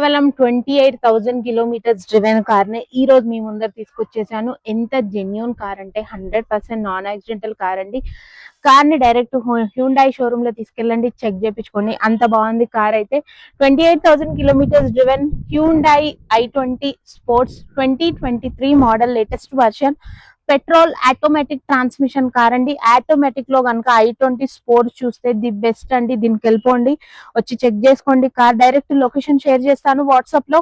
కేవలం twenty eight thousand kilometres driven కార్ని ఈ రోజు మీ ముందర తీసుకొచ్చేసాను. ఎంత జెన్యున్ కార్ అంటే hundred percent non accidental car అండి. కార్ని డైరెక్ట్ హ్యూండాయ్ షోరూమ్లో తీసుకెళ్ళండి చెక్ చేయించుకోండి అంత బాగుంది కార్ అయితే. Twenty eight thousand kilometres driven Hyundai i twenty sports twenty twenty three model latest version petrol automatic transmission car అండి. ఆటోమేటిక్లో కనుక ఐ ట్వంటీ స్పోర్ట్స్ చూస్తే ది బెస్ట్ అండి. దీనికి వెళ్ళిపోండి. వచ్చి చెక్ చేసుకోండి. కార్ డైరెక్ట్ లొకేషన్ షేర్ చేస్తాను వాట్సాప్లో.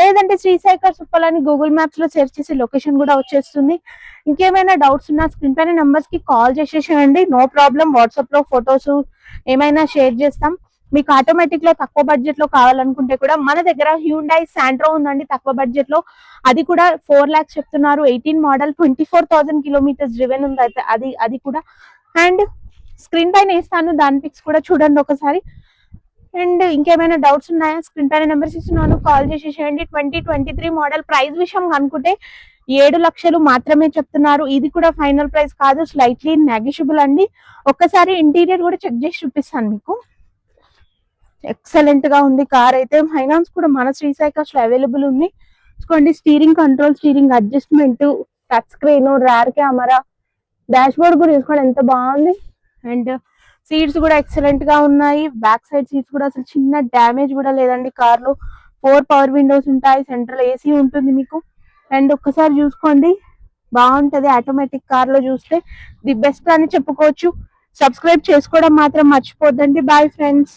లేదంటే శ్రీశైకర్ సుప్పల్ అని గూగుల్ మ్యాప్స్లో సెర్చ్ చేసి లొకేషన్ కూడా వచ్చేస్తుంది. ఇంకేమైనా డౌట్స్ ఉన్నా స్క్రీన్ పైన నెంబర్స్కి కాల్ చేసేసేయండి. No problem. వాట్సాప్లో ఫొటోస్ ఏమైనా షేర్ చేస్తాం. మీకు ఆటోమేటిక్లో తక్కువ బడ్జెట్లో కావాలనుకుంటే కూడా మన దగ్గర హ్యూండై శాంట్రో ఉందండి. తక్కువ బడ్జెట్లో. అది కూడా ఫోర్ లాక్స్ చెప్తున్నారు. Eighteen model twenty four thousand kilometres driven ఉంది. అయితే అది అది కూడా. అండ్ స్క్రీన్ పైన వేస్తాను. దాని పిక్స్ కూడా చూడండి ఒకసారి. అండ్ ఇంకేమైనా డౌట్స్ ఉన్నాయా? స్క్రీన్ పైన నెంబర్స్ ఇస్తున్నాను. కాల్ చేసి చేయండి twenty twenty three model price విషయం అనుకుంటే ఏడు లక్షలు మాత్రమే చెప్తున్నారు. ఇది కూడా ఫైనల్ ప్రైస్ కాదు. స్లైట్లీ నెగిషిబుల్ అండి. ఒక్కసారి ఇంటీరియర్ కూడా చెక్ చేసి చూపిస్తాను మీకు. ఎక్సలెంట్గా ఉంది. కార్ అయితే ఫైనాన్స్ కూడా మన శ్రీసైకాస్ట్ అవైలబుల్ ఉంది. చూసుకోండి steering control steering adjustment touch screen rear camera dashboard కూడా చూసుకోండి ఎంత బాగుంది. అండ్ సీట్స్ కూడా ఎక్సలెంట్గా ఉన్నాయి. బ్యాక్ సైడ్ సీట్స్ కూడా అసలు చిన్న డ్యామేజ్ కూడా లేదండి కార్లో ఫోర్ పవర్ విండోస్ ఉంటాయి సెంట్రల్ ఏసీ ఉంటుంది మీకు. అండ్ ఒక్కసారి చూసుకోండి బాగుంటది ఆటోమేటిక్ కార్లో చూస్తే. ది బెస్ట్ అని చెప్పుకోవచ్చు. సబ్స్క్రైబ్ చేసుకోవడం మాత్రం మర్చిపోద్దండి. Bye friends